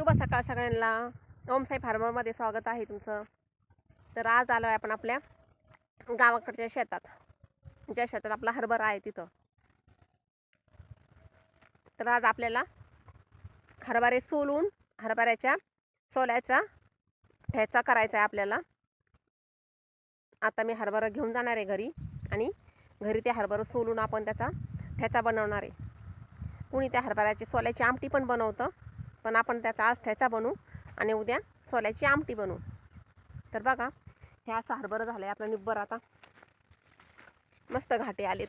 शुभ सकाळ सगळ्यांना. ओमसाई फार्मरमध्ये स्वागत आहे तुमचं. तर आज आलो आहे आपण आपल्या गावाकडच्या शेतात. ज्या शेतात आपला हरभरा आहे तिथं. तर आज आपल्याला हरभरे सोलून हरभऱ्याच्या सोल्याचा ठ्याचा करायचा आहे आपल्याला. आता मी हरभरा घेऊन जाणार आहे घरी आणि घरी ते हरभरा सोलून आपण त्याचा ठ्याचा बनवणार आहे. कुणी त्या हरभऱ्याची सोल्याची आमटी पण बनवतं. पण आपण त्याचा आज ठ्याचा बनवू आणि उद्या सोल्याची आमटी बनवू. तर बघा हे असं हरभरं झालं आहे आपलं निब्बर आता मस्त घाटे आलेत.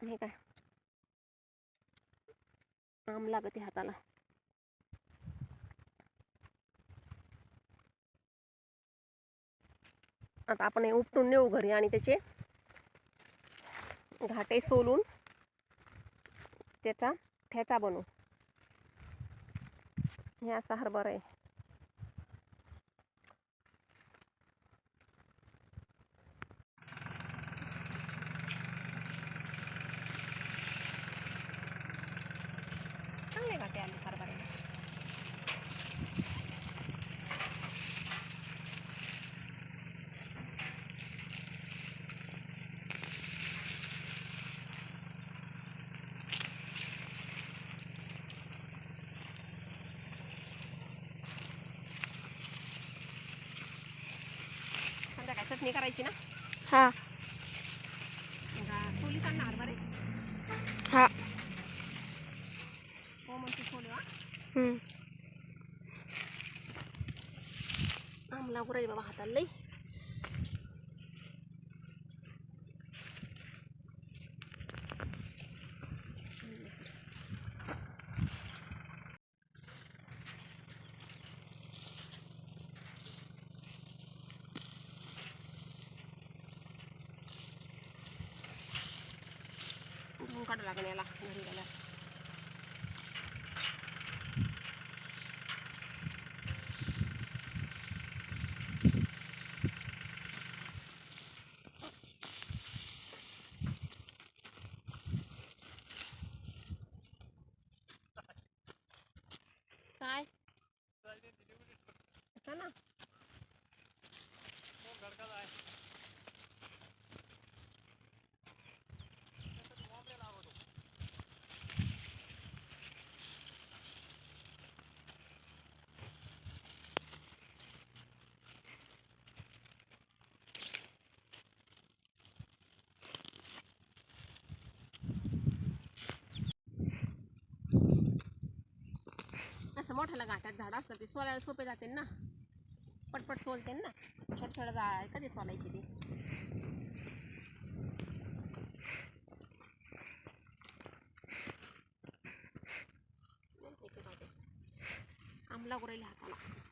हे काय? आम लागते हाताला. आता आपण हे उपटून नेऊ घरी आणि त्याचे घाटे सोलून त्याचा ठेचा बनवू हे असा हरभरा आहे चटणी करायची ना? हा. पोलीस आणणार हरभरे हा. हो म्हणते हम्म. आम लागू राहील बाबा हाताला लई. धुवून काढावं लागेल याला घरी गेल्या काय? का ना. असं मोठ्याला घाटात झाड असतं ते सोलायला सोपे जाते ना. पटपट सोलते ना. छोटं छोट झाड कधी सोलायची ते? आमला गुरायला हाताला.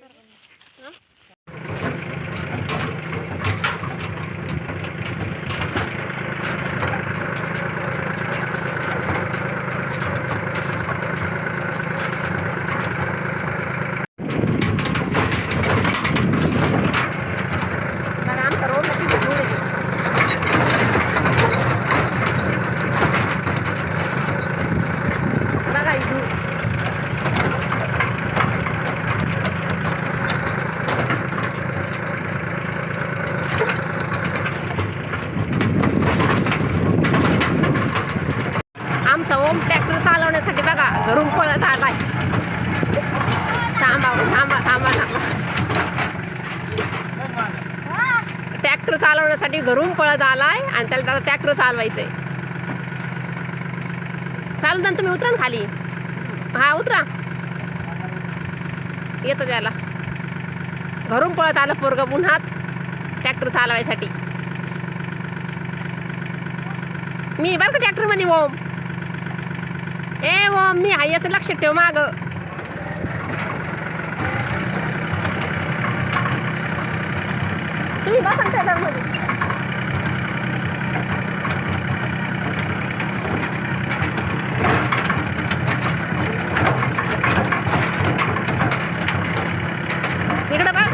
बघा आमचा रोड किती धूळ आहे. बघा ही धूळ आमचा ओम ट्रॅक्टर चालवण्यासाठी बघा घरून पळत आलाय थांबा हो, थांबा थांबा थांबा ट्रॅक्टर चालवण्यासाठी घरून पळत आलाय आणि त्याला त्याला ट्रॅक्टर चालवायचंय. चालू ना तुम्ही उतरा ना खाली. हा उतरा. येतं त्याला. घरून पळत आलं पोरग पुन्हा ट्रॅक्टर चालवायसाठी. मी बरं का ट्रॅक्टरमध्ये ओम? ए ओम मी हाय याचं लक्ष ठेव माग. तुम्ही बसा ट्रॅक्टरमध्ये इकडं बघ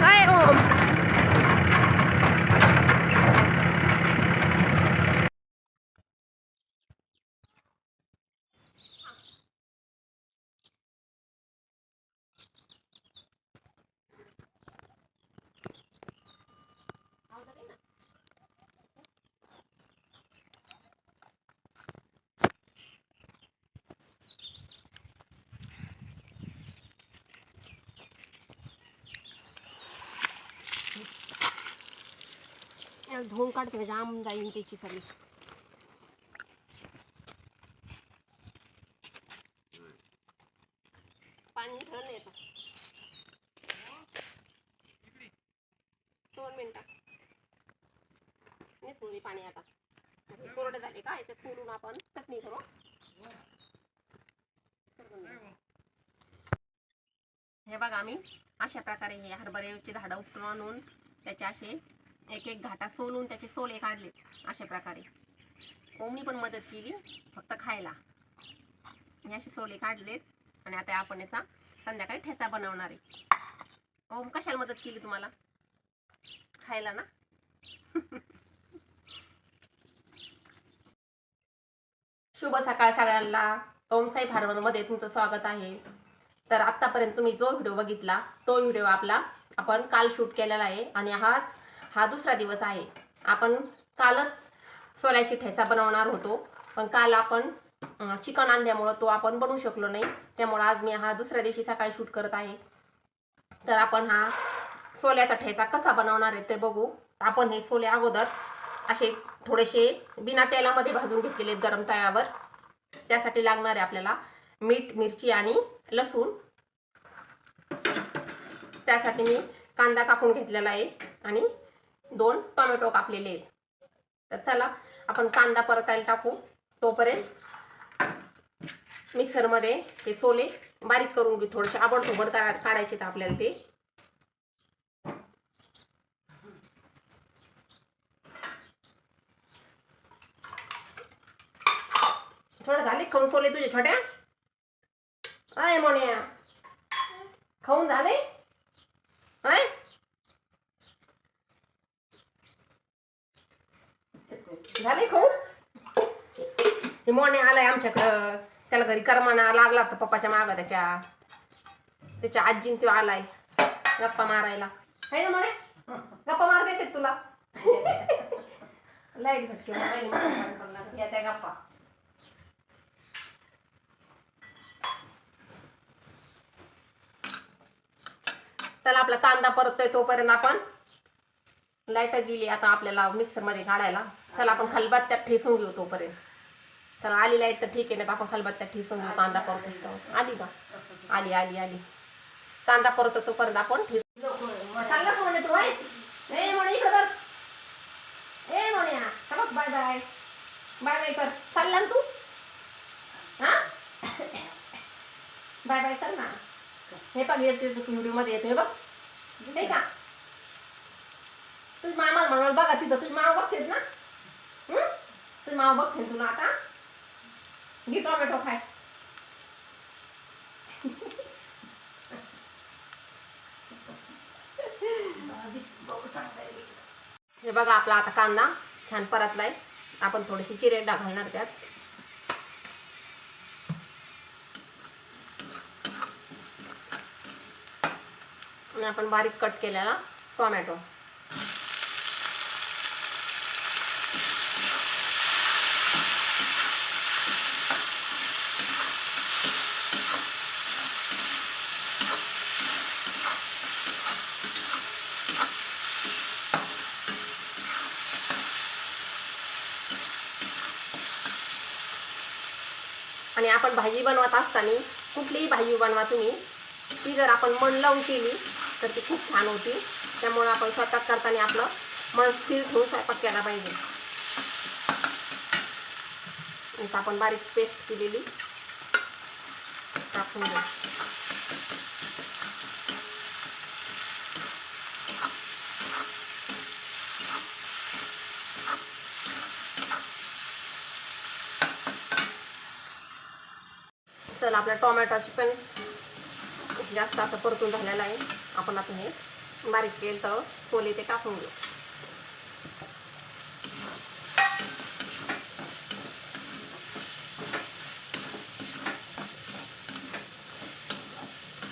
काय ओम त्याला धुवून काढते म्हणजे आम जाईन त्याची सगळी. पाणी ठरलं येतं दोन मिनिटं. निसरून दे पाणी आता. कोरडे झाले का? याच्यात सोलून आपण चटणी करू. हे बघा आम्ही अशा प्रकारे हे हरभऱ्याची झाडं उपटून आणून त्याचे असे एक एक घाटा सोलून त्याचे सोले काढले अशा प्रकारे. ओमनी पण मदत केली फक्त खायला. हे असे सोले काढलेत आणि आता आपण याचा संध्याकाळी ठेचा बनवणार आहे. ओम कशाला मदत केली तुम्हाला? खायला ना? शुभ सकाळ सगळ्यांना. ओमसाई फार्मरमध्ये तुमचं स्वागत आहे. तर आत्तापर्यंत तुम्ही जो व्हिडिओ बघितला तो व्हिडिओ आपला आपण काल शूट केलेला आहे आणि हाच हा दुसरा दिवस आहे. आपण कालच सोल्याची ठेसा बनवणार होतो. पण काल आपण चिकन आणल्यामुळं तो आपण बनवू शकलो नाही. त्यामुळं आज मी हा दुसऱ्या दिवशी सकाळी शूट करत आहे. तर आपण हा सोल्याचा ठेचा कसा बनवणार आहे ते बघू. आपण हे सोले अगोदर असे थोडेसे बिना तेलामध्ये भाजून घेतलेले आहेत गरम तळ्यावर त्यासाठी लागणार आहे आपल्याला मीठ मिरची आणि लसूण. त्यासाठी मी कांदा कापून घेतलेला आहे आणि दोन टोमॅटो कापलेले आहेत. तर चला आपण कांदा परतायला टाकू. तोपर्यंत मिक्सरमध्ये ते सोले बारीक करून घेऊ. थोडेसे आबडधोबड काढ काढायचे आहेत आपल्याला ते. थोडं झाले खाऊन सोले तुझे छोट्या? आय मोन्या. खाऊन झाले? अय झाले खाऊन? हे मोने आलाय आमच्याकडं. त्याला घरी करमाना लागला तर पप्पाच्या माग त्याच्या त्याच्या आजीन तो आलाय. गप्पा मारायला. आहे ना मोने गप्पा मार देते तुला? लाइट झटके या त्या गप्पा. त्याला आपला कांदा परततोय तोपर्यंत आपण लाइट गेली आता आपल्याला मिक्सरमध्ये काढायला. चला आपण खलबत्त्यात ठेसून घेऊ तोपर्यंत. चला आली लाइट तर ठीक आहे ना आपण खलबत्त्यात ठेसून घेऊ कांदा परतो आली का? आली आली आली. कांदा परतो तोपर्यंत आपण ठेस म्हणे तू म्हणे म्हणे बघ बाय बाय बाय बाय कर. चालला ना तू? हा? बाय बाय कर ना. हे बघ येते व्हिडिओमध्ये येते हे बघ हे का तुझी मामा म्हणून बघा तिथं तुझी मामा बघतेस ना हं? तुझी मामा बघते तुला आता घे टोमॅटो खाय हे बघा आपला आता कांदा छान परतलाय. आपण थोडीशी चिरेडा घालणार त्यात. आणि आपण बारीक कट केलेला टोमॅटो. आणि आपण भाजी बनवत असताना कुठलीही भाजी बनवा तुम्ही. ती जर आपण मन लावून केली तर ती खूप छान होती. त्यामुळे आपण स्वतः करताना आपलं मन स्थिर ठेवून स्वयंपाक केला पाहिजे. आता आपण बारीक पेस्ट केलेली. टाकून द्या चला आपल्या टोमॅटोची पण जास्त असं परतून झालेलं आहे. आपण आता हे बारीक केलं तर खोली ते टाकून घेऊ.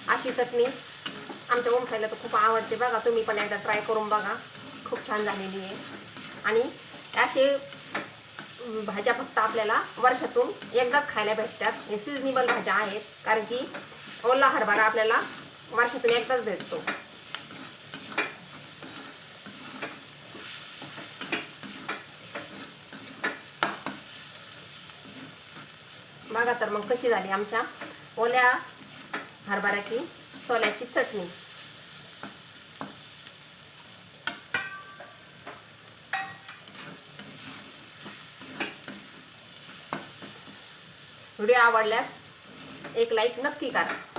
अशी चटणी आमच्या ओमखायला तर खूप आवडते बघा. तुम्ही पण एकदा ट्राय करून बघा. खूप छान झालेली आहे. आणि असे भाज्या फक्त आपल्याला वर्षातून एकदाच खायला भेटतात. हे सिजनेबल भाज्या आहेत कारण की ओला हरभरा आपल्याला वर्षातून एकदाच भेटतो. बघा तर मग कशी झाली आमच्या ओल्या हरभऱ्याची सोल्याची चटणी. व्हिडिओ आवडल्यास एक लाईक नक्की करा.